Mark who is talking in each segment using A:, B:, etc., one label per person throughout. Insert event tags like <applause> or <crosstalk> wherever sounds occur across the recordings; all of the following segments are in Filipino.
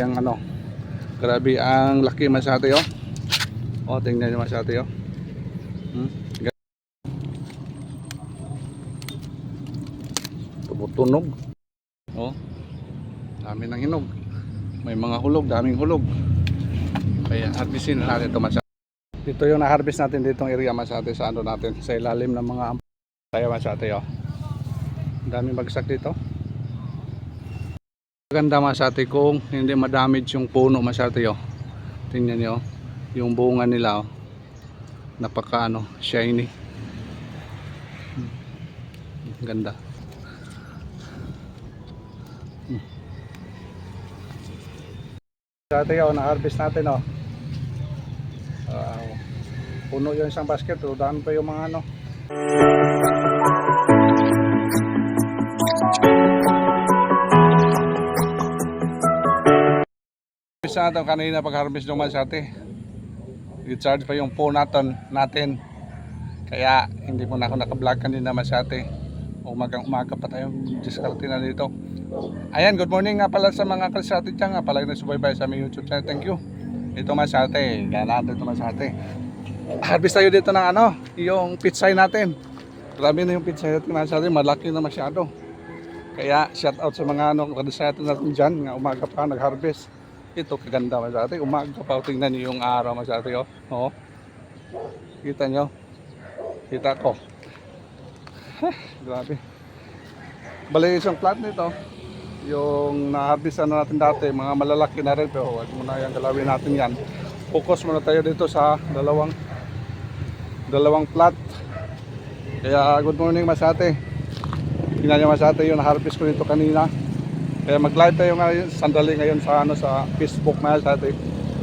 A: Ang ano, grabe ang laki masate oh. Oh, tingnan niyo masate oh. Hmm? Tumutunog. Oh. Dami ng hinog. May mga hulog, daming hulog. Kaya harvestin na natin ito masate. Dito yung na-harvest natin ditong area masate sa ano natin, sa ilalim ng mga kaya masate oh. Daming bagsak dito. Maganda masate kung hindi ma-damage yung puno masate oh. Tingnan niyo oh. yung bunga nila oh. Napaka ano, shiny. Hmm. Ganda. Hmm. Masate oh, na-harvest natin oh. Wow. Puno yung isang basket, oh. pa yung mga ano. Isa natin kanina pag-harvest ng masate. I-charge pa yung phone natin, natin. Kaya hindi mo na ako naka-vlog kanina masate. Umagang umaga pa tayong diskarte na dito. Ayan, good morning nga pala sa mga kalsate dyan nga pala na subaybay sa aming YouTube channel. Thank you. Ito masate. Kaya natin ito masate. Harvest tayo dito ng ano, yung pitsay natin. Grabe na yung pitsay natin masate. Malaki na masyado. Kaya shout out sa mga ano, kalsate natin dyan nga umaga pa nag-harvest. Ito kaganda masate. Umaga pa tingnan niyo yung araw masate. Oh. Oo. Kita nyo? Kita ko. <laughs> Grabe. Bali isang plant nito. Yung na-harvest na natin dati, mga malalaki na rin pero wag muna yung galawin natin yan. Focus muna tayo dito sa dalawang dalawang plat. Kaya good morning Masate. Tingnan niyo Masate yung na-harvest ko dito kanina. Kaya mag-live tayo ngayon, sandali ngayon sa ano sa Facebook Masate.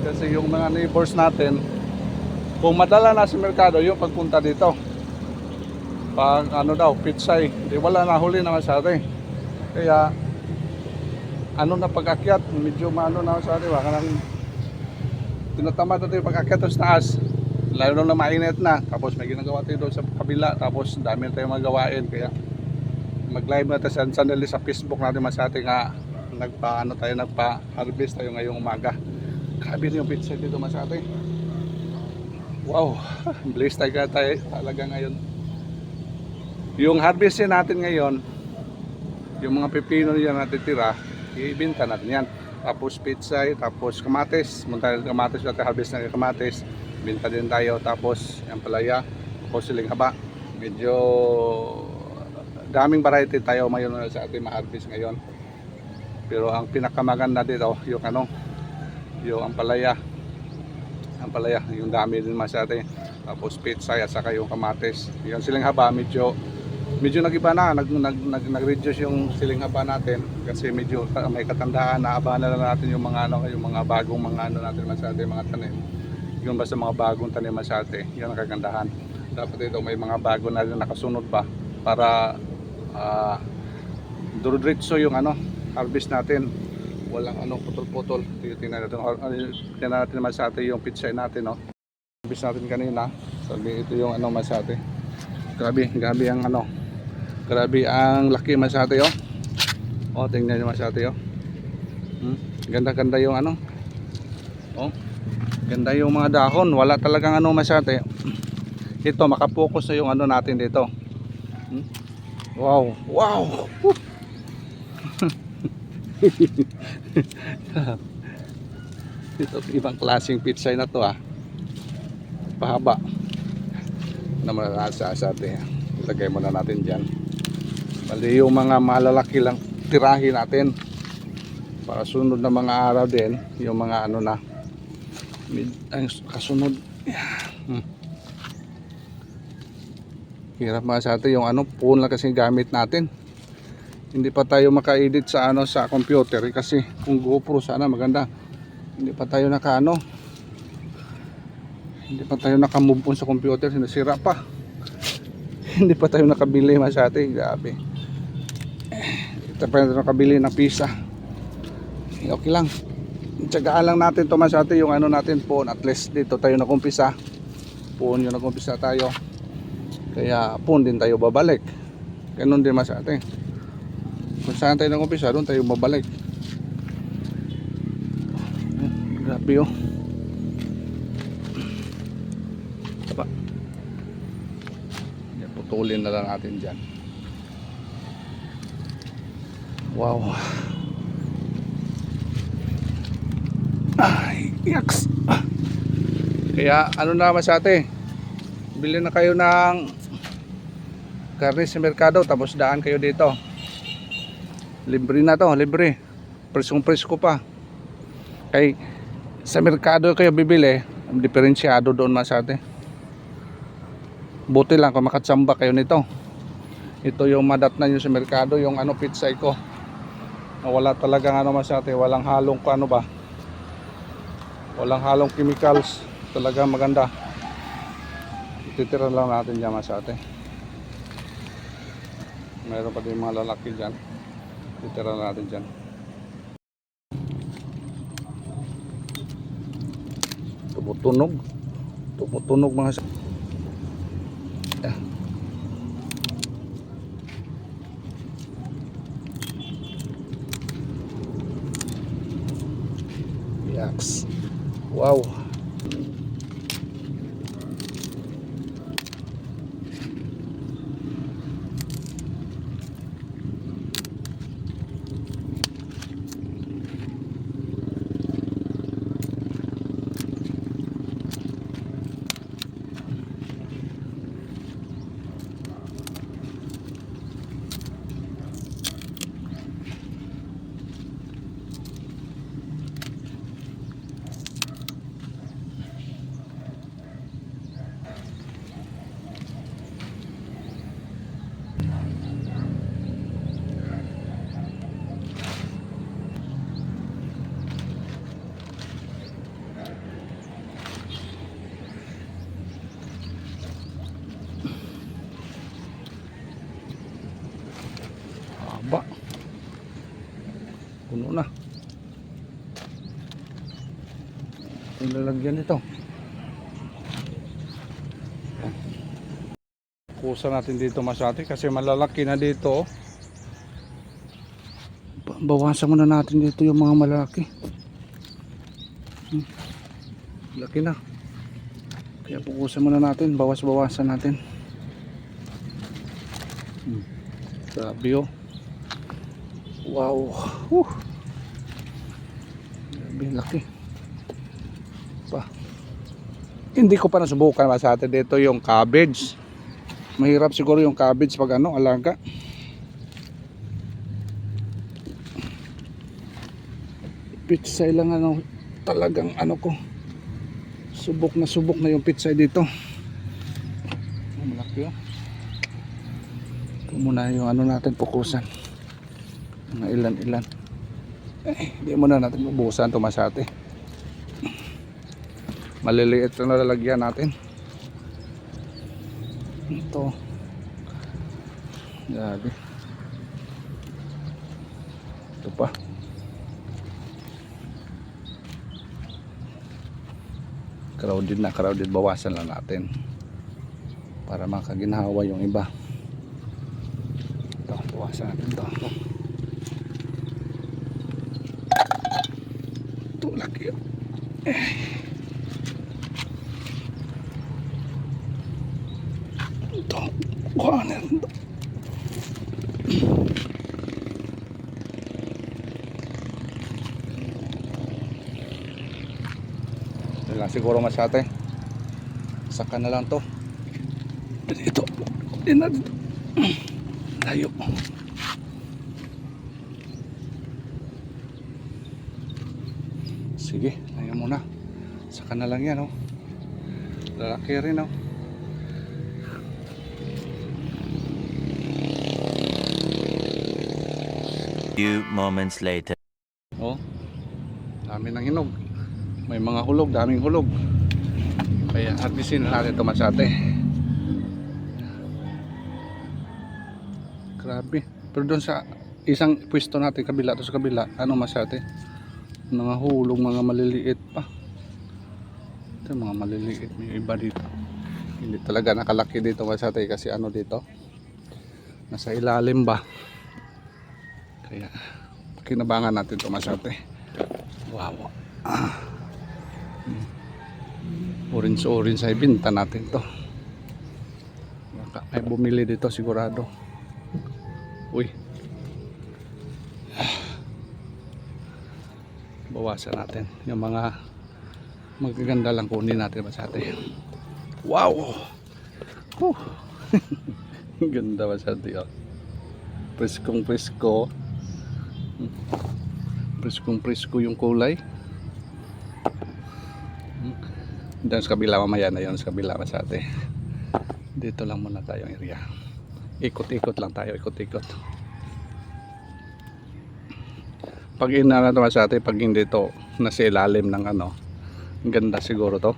A: Kasi yung mga neighbors natin kung madala na sa merkado yung pagpunta dito pag ano daw, pitsay, di wala na huli na masyado eh. Kaya, ano na pag-akyat, medyo maano na masyado, baka nang tinatamad natin yung pag-akyat sa taas. Lalo na mainit na, tapos may ginagawa tayo doon sa kabila, tapos dami na tayong magawain, kaya mag-live na tayo sa sandali sa Facebook natin masate nga nagpa ano tayo nagpa-harvest tayo ngayong umaga. Grabe yung pitsay dito masate. Wow, <laughs> blessed tayo tayo talaga ngayon. Yung harvestin natin ngayon, yung mga pepino niya natitira, ibinta natin yan. Tapos pitsay, tapos kamatis, munta ng kamatis natin, harvest yung kamatis, binta din tayo. Tapos yung palaya, tapos siling haba. Medyo daming variety tayo ngayon sa ating ma-harvest ngayon. Pero ang pinakamaganda dito, yung ano, yung ampalaya. Ampalaya, yung dami din masyate. Tapos pitsay at saka yung kamatis. Yung siling haba, medyo medyo nagiba na nag, nag, nag, nag-reduce yung siling haba natin kasi medyo ka- may katandaan na abana na natin yung mga ano yung mga bagong mga ano natin masyate mga tanim yung basta mga bagong tanim masyate yun ang kagandahan dapat ito may mga bago na rin nakasunod pa para uh, durodritso yung ano harvest natin walang ano putol-putol tingnan natin uh, tingnan natin masyate yung pitsay natin no harvest natin kanina sabi ito yung ano masyate grabe grabe ang ano Grabe ang laki masate oh. Oh, tingnan niyo masate oh. Hmm? Ganda-ganda yung ano. Oh. Ganda yung mga dahon, wala talagang ano masate. Ito makapokus na yung ano natin dito. Hmm? Wow, wow. <laughs> Ito ibang klaseng pitsay na to ah. Pahaba. Naman sa sa atin. Ilagay muna natin diyan. Bali yung mga malalaki lang tirahin natin para sunod na mga araw din yung mga ano na mid, ang kasunod hmm. Hirap mga sa atin yung ano phone lang kasi gamit natin. Hindi pa tayo maka-edit sa ano sa computer eh, kasi kung GoPro sana maganda. Hindi pa tayo naka ano hindi pa tayo naka-move on sa computer sinasira pa. <laughs> Hindi pa tayo nakabili masyate grabe. Ito pa tayo nakabili ng pizza. Okay lang. Tsagaan lang natin to masyate yung ano natin phone. At least dito tayo nakumpisa phone yung nakumpisa tayo kaya phone din tayo babalik ganun din masyate kung saan tayo nakumpisa doon tayo babalik Grabe oh. Yan, putulin na lang natin dyan. Wow. Ay, yaks. Kaya ano naman sa ate? Bili na kayo ng karne sa merkado tapos daan kayo dito. Libre na to, libre. Presong presko pa. Kay sa merkado kayo bibili, diferensyado doon mas ate. Buti lang kung makatsamba kayo nito. Ito yung madat na nyo sa merkado, yung ano pizza ko. Wala talagang ano mas ate, walang halong ano ba. Walang halong chemicals. Talagang maganda. Titira lang natin dyan mas ate. Meron pa din mga lalaki dyan. Titira natin dyan. Tumutunog. Tumutunog mga sa... Ah. Yaks. Wow. Haba. Puno na. Yung lalagyan nito. Kusa natin dito masati kasi malalaki na dito. oh. Ba- Bawasan muna natin dito yung mga malalaki. Hmm. Laki na. Kaya pukusan muna natin. Bawas-bawasan natin. Hmm. Grabe oh. Wow. Whew. Grabe, laki. Pa. Hindi ko pa nasubukan mas atin dito yung cabbage. Mahirap siguro yung cabbage pag ano, alaga. Pizza lang ano, talagang ano ko. Subok na subok na yung pizza dito. Oh, malaki oh. Ito muna yung ano natin pukusan mga ilan ilan eh, hindi muna natin mabuhusan ito masate maliliit na lalagyan natin. Ito. Grabe. Ito pa. Crowded na crowded. Bawasan lang natin. Para makaginhawa yung iba. Ito bawasan natin ito. Ito laki. eh. ito kuhanin ito Ito lang siguro masyate. Saka na lang to. Dito. Din na dito. Layo. Sige layo muna. Saka na lang yan oh. Lalaki rin oh.
B: Few moments later.
A: oh dami ng hinog may mga hulog daming hulog. Kaya harvestin na natin ito masyate grabe. Pero doon sa isang pwesto natin kabila to sa kabila ano masyate mga hulog mga maliliit pa. Ito mga maliliit. May iba dito. Hindi talaga nakalaki dito masyate kasi ano dito? Nasa ilalim ba? Kaya kinabangan natin ito masyate wow. Ah. Orange orange ay binta natin to. Baka may bumili dito sigurado. Uy. Bawasan natin yung mga magaganda lang kunin natin masate wow! Whew. <laughs> ganda masate oh. preskong presko preskong presko yung kulay Doon sa kabila mamaya na yun sa kabila masate dito lang muna tayong area. Ikot-ikot lang tayo ikot-ikot. Pag inana naman sa atin pag hindi to nasa ilalim ng ano ganda siguro to.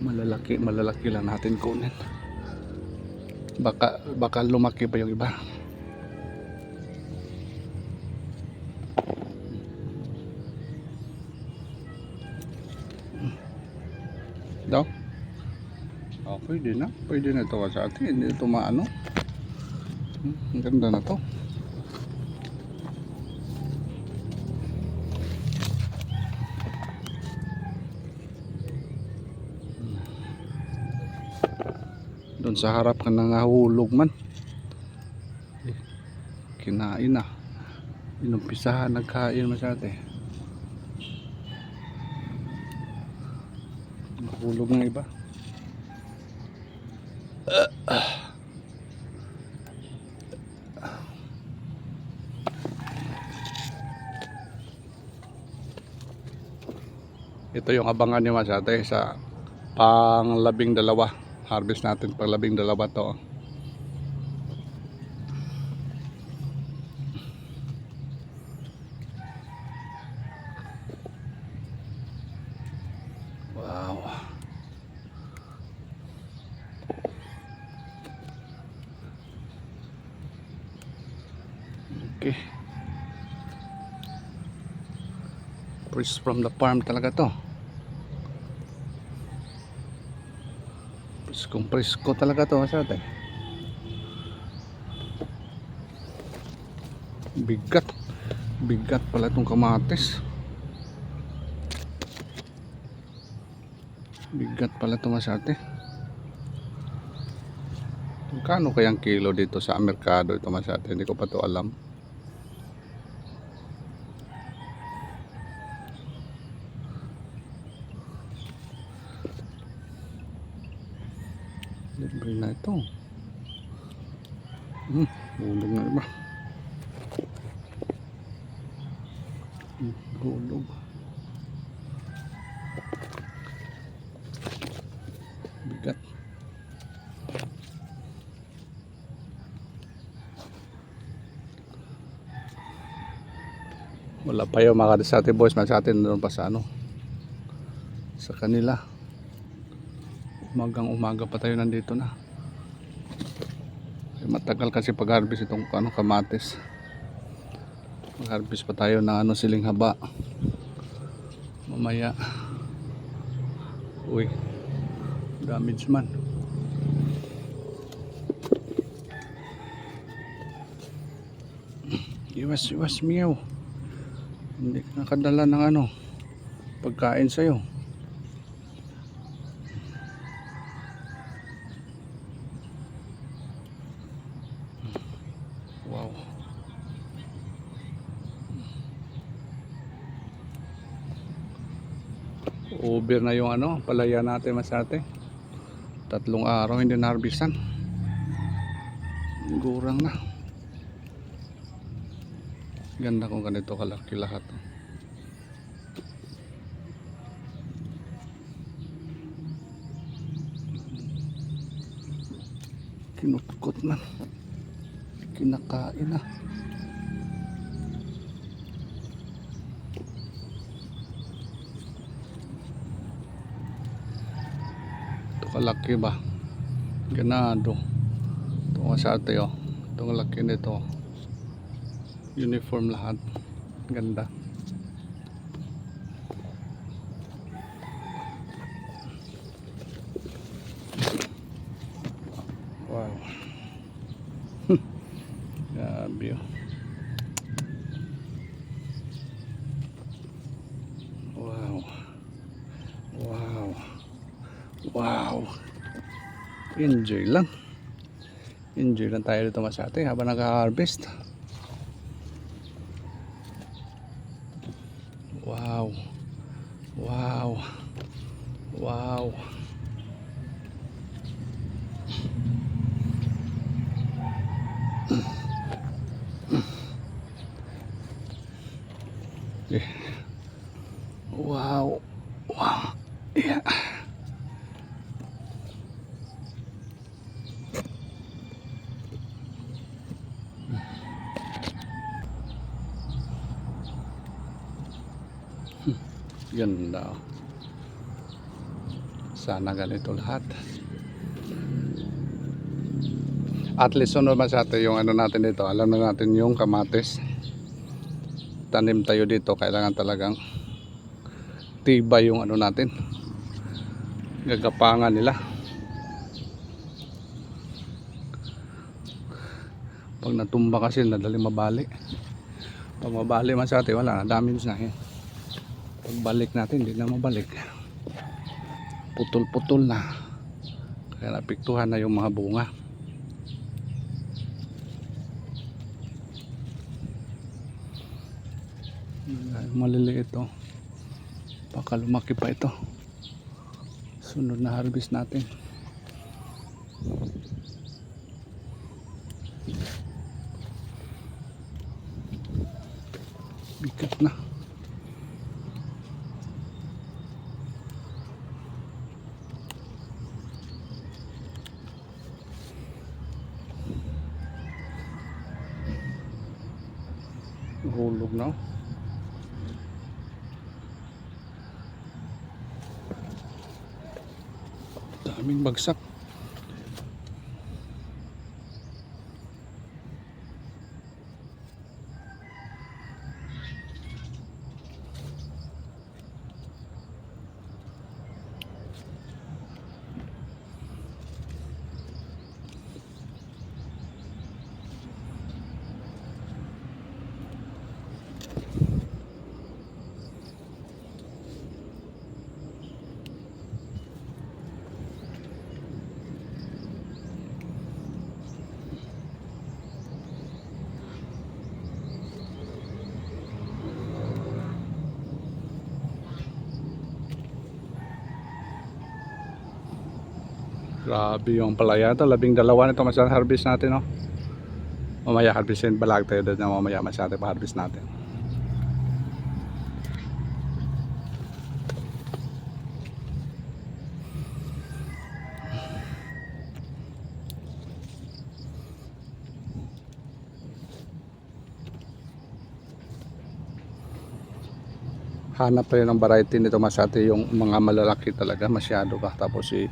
A: Malalaki malalaki lang natin kunin. Baka baka lumaki pa yung iba pwede na pwede na ito sa atin. Hindi ito maano. Hmm, ang ganda na to. Doon sa harap ka nangahulog man. Eh, kinain na. Inumpisahan nagkain masyate nahulog ng iba ito yung abangan nyo masyate sa pang labing dalawa. Harvest natin pang labing dalawa to. Wow. Okay. Fresh from the farm talaga to Preskong presko talaga to sa atin. Bigat. Bigat pala itong kamatis. Bigat pala ito masate. Kano kayang kilo dito sa merkado ito masate? Hindi ko pa to alam. Libre na ito. Hmm, hulog na iba. Hmm, hulog. Bigat. Wala pa yung mga sa atin boys, mga sa atin doon pa sa ano. Sa kanila. Umagang umaga pa tayo nandito na. Matagal kasi pag harvest itong ano, kamatis. Mag harvest pa tayo na ano siling haba. Mamaya. Uy damage man. <clears throat> Iwas iwas miyaw hindi ka nakadala ng ano pagkain sa'yo Wow. Over na yung ano, palaya natin masate. Tatlong araw hindi na-harvestan. Gurang na. Ganda kung ganito kalaki lahat. Kinutkot na. Kinakain na. Ito kalaki ba? Ganado. Ito sa ate oh. Ito laki nito uniform lahat. Ganda. Wow. <laughs> Grabe oh. wow. Wow. Wow. Enjoy lang. Enjoy lang tayo dito masyate eh, habang nag-harvest. Wow. Wow. Wow Sana ganito lahat. At least sunod atin yung ano natin dito. Alam na natin yung kamatis. Tanim tayo dito. Kailangan talagang tibay yung ano natin. Gagapangan nila. Pag natumba kasi nadali mabali. Pag mabali atin wala na damage na eh pagbalik natin hindi na mabalik putol-putol na. Kaya napiktuhan na yung mga bunga. Maliliit to baka lumaki pa ito. Sunod na harvest natin. Bigat na Hulog na. Daming bagsak. Grabe yung palaya ito. Labing dalawa nito masarap harvest natin. No? Mamaya harvestin. Balag tayo doon na mamaya masyado pa harvest natin. hanap tayo ng variety nito masyado yung mga malalaki talaga masyado ka tapos si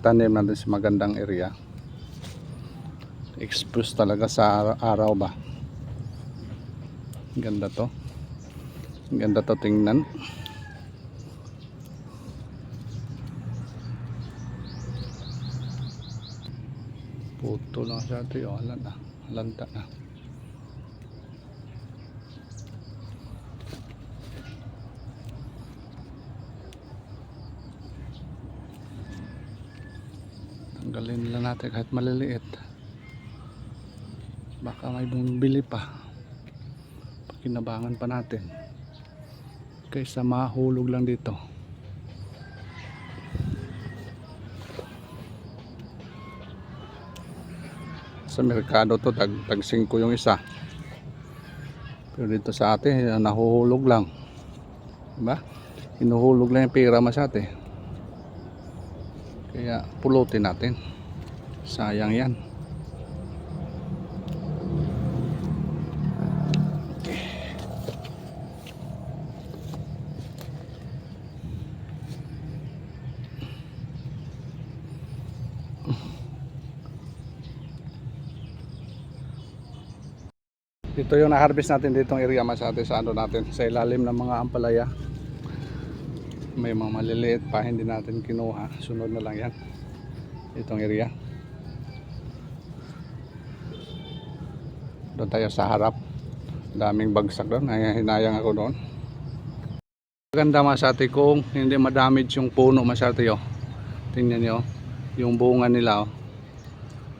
A: tanim natin sa magandang area. Expose talaga sa ara- araw ba? Ganda to. Ganda to tingnan. Puto lang siya ito yung na alanta na tanggalin lang natin kahit maliliit. Baka may bumibili pa. Pakinabangan pa natin. Kaysa mahulog lang dito. Sa merkado to tag, tag 5 yung isa. Pero dito sa atin nahuhulog lang. Diba? Hinuhulog lang yung pera masyate kaya pulutin natin sayang yan Ito yung na-harvest natin ditong area masate sa ano natin sa ilalim ng mga ampalaya. May mga maliliit pa hindi natin kinuha. Sunod na lang yan. Itong area. Doon tayo sa harap. Daming bagsak doon. Ay, hinayang ako doon. Maganda masate kung hindi madamage yung puno masate yo. Tingnan nyo. Yung bunga nila oh.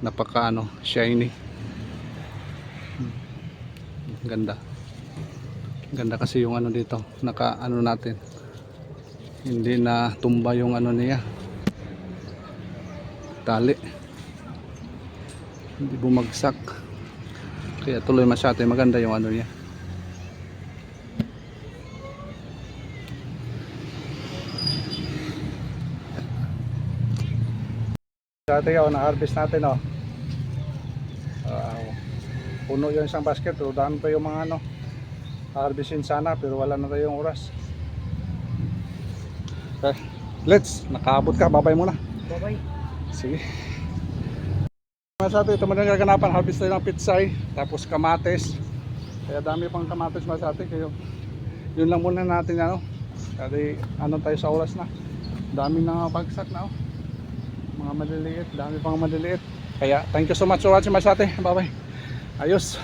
A: napaka ano shiny Hmm. ganda ganda kasi yung ano dito naka ano natin hindi na tumba yung ano niya tali hindi bumagsak kaya tuloy masyate maganda yung ano niya Dati oh, na-harvest natin oh. Ah, puno yung isang basket, oh. dami pa yung mga ano. Harvestin sana pero wala na tayong oras. Okay, let's, nakaabot ka, babay muna.
C: Bye-bye.
A: Sige. Mga sa atin, ito muna yung kaganapan, harvest tayo ng pitsay, tapos kamates. Kaya dami pang kamates mga sa atin, kayo. Yun lang muna natin ano. Kasi ano tayo sa oras na. Dami na bagsak na oh mga maliliit, dami pang maliliit. Kaya thank you so much for watching Masate. Bye bye. Ayos.